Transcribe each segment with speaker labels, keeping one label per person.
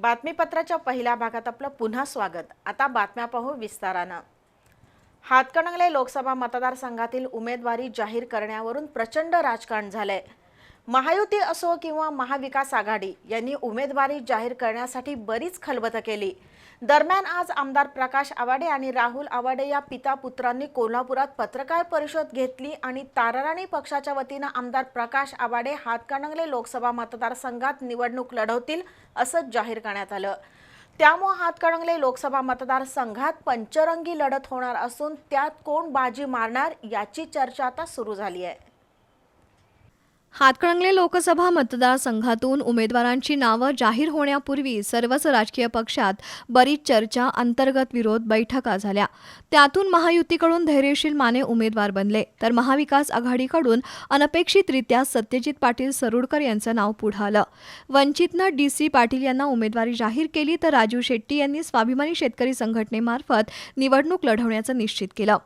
Speaker 1: बातमीपत्राच्या पहिल्या भागात आपलं पुन्हा स्वागत. आता बातम्या पाहू विस्तारानं. हातकणंगले लोकसभा मतदारसंघातील उमेदवारी जाहीर करण्यावरून प्रचंड राजकारण झालंय. महायुती असो किंवा महाविकास आघाडी यांनी उमेदवारी जाहीर करण्यासाठी बरीच खलबतं केली. दरम्यान आज आमदार प्रकाश आवाडे आणि राहुल आवाडे या पिता पुत्रांनी कोल्हापुरात पत्रकार परिषद घेतली आणि ताराराणी पक्षाच्या वतीनं आमदार प्रकाश आवाडे हातकणंगले लोकसभा मतदारसंघात निवडणूक लढवतील असं जाहीर करण्यात आलं. त्यामुळे हातकणंगले लोकसभा मतदारसंघात पंचरंगी लढत होणार असून त्यात कोण बाजी मारणार याची चर्चा आता सुरू झाली आहे.
Speaker 2: हातकणंगले लोकसभा मतदारसंघातून उमेदवारांची नावं जाहीर होण्यापूर्वी सर्वच राजकीय पक्षात बरीच चर्चा अंतर्गत विरोध बैठका झाल्या. त्यातून महायुतीकडून धैर्यशील माने उमेदवार बनले. तर महाविकास आघाडीकडून अनपेक्षितरित्या सत्यजित पाटील सरुडकर यांचं नाव पुढं आलं. वंचितनं डी सी पाटील यांना उमेदवारी जाहीर केली तर राजू शेट्टी यांनी स्वाभिमानी शेतकरी संघटनेमार्फत निवडणूक लढवण्याचं निश्चित केलं.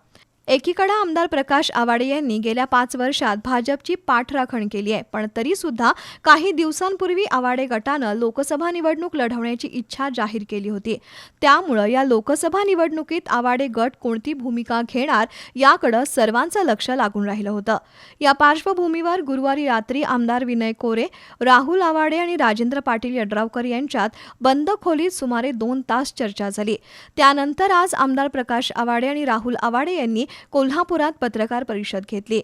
Speaker 2: एकीकडे आमदार प्रकाश आवाडे यांनी गेल्या पाच वर्षात भाजपची पाठराखण केली आहे. पण तरी सुद्धा काही दिवसांपूर्वी आवाडे गटानं लोकसभा निवडणूक लढवण्याची इच्छा जाहीर केली होती. त्यामुळं या लोकसभा निवडणुकीत आवाडे गट कोणती भूमिका घेणार याकडं सर्वांचं लक्ष लागून राहिलं होतं. या पार्श्वभूमीवर गुरुवारी रात्री आमदार विनय कोरे राहुल आवाडे आणि राजेंद्र पाटील यड्रावकर यांच्यात बंद खोलीत सुमारे दोन तास चर्चा झाली. त्यानंतर आज आमदार प्रकाश आवाडे आणि राहुल आवाडे यांनी कोल्हापुरात पत्रकार परिषद घेतली.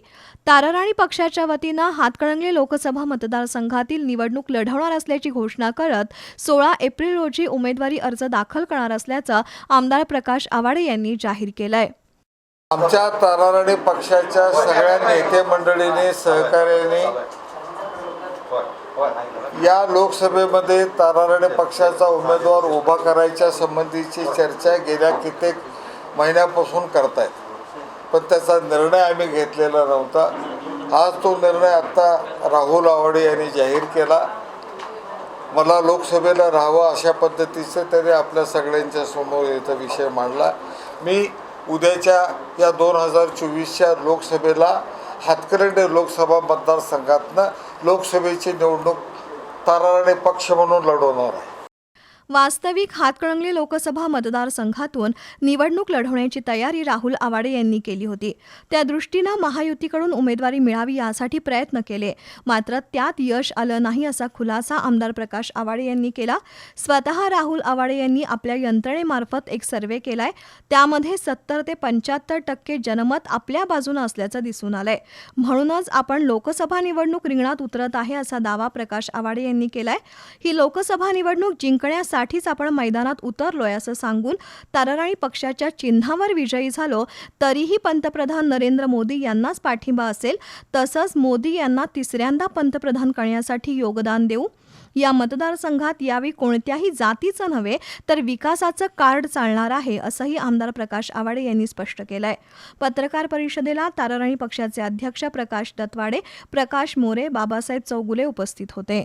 Speaker 2: ताराराणी पक्षाच्या वतीनं हातकणंगले लोकसभा मतदारसंघातील निवडणूक लढवणार असल्याची घोषणा करत सोळा एप्रिल रोजी उमेदवारी अर्ज दाखल करणार असल्याचं आमदार प्रकाश आवाडे यांनी जाहीर केलंय.
Speaker 3: आमच्या ताराराणी पक्षाच्या सगळ्या नेते मंडळीने सहकार्याने या लोकसभेमध्ये ताराराणी पक्षाचा उमेदवार उभा करायच्या संबंधीची चर्चा गेल्या कित्येक महिन्यापासून करतायत. पण त्याचा निर्णय आम्ही घेतलेला नव्हता. आज तो निर्णय आत्ता राहुल आवाडे यांनी जाहीर केला. मला लोकसभेला राहावं अशा पद्धतीचं त्याने आपल्या सगळ्यांच्या समोर याचा विषय मांडला. मी उद्याच्या या दोन हजार चोवीसच्या लोकसभेला हातकरंडे लोकसभा मतदारसंघातनं लोकसभेची निवडणूक ताराराणे पक्ष म्हणून लढवणार आहे.
Speaker 2: वास्तविक हातकणंगले लोकसभा मतदारसंघातून निवडणूक लढवण्याची तयारी राहुल आवाडे यांनी केली होती. त्या दृष्टीनं महायुतीकडून उमेदवारी मिळावी यासाठी प्रयत्न केले. मात्र त्यात यश आलं नाही असा खुलासा आमदार प्रकाश आवाडे यांनी केला. स्वतः राहुल आवाडे यांनी आपल्या यंत्रणेमार्फत एक सर्वे केलाय. त्यामध्ये सत्तर ते पंच्याहत्तर टक्के जनमत आपल्या बाजूनं असल्याचं दिसून आलंय. म्हणूनच आपण लोकसभा निवडणूक रिंगणात उतरत आहे असा दावा प्रकाश आवाडे यांनी केलाय. ही लोकसभा निवडणूक जिंकण्यास जिंकण्यासाठीच आपण मैदानात उतरलोय असं सांगून ताराराणी पक्षाच्या चिन्हावर विजयी झालो. तरीही पंतप्रधान नरेंद्र मोदी यांनाच पाठिंबा असेल. तसंच मोदी यांना तिसऱ्यांदा पंतप्रधान करण्यासाठी योगदान देऊ. या मतदारसंघात यावेळी कोणत्याही जातीचं नव्हे तर विकासाचं कार्ड चालणार आहे असंही आमदार प्रकाश आवाडे यांनी स्पष्ट केलंय. पत्रकार परिषदेला ताराराणी पक्षाचे अध्यक्ष प्रकाश दत्वाडे प्रकाश मोरे बाबासाहेब चौगुले उपस्थित होते.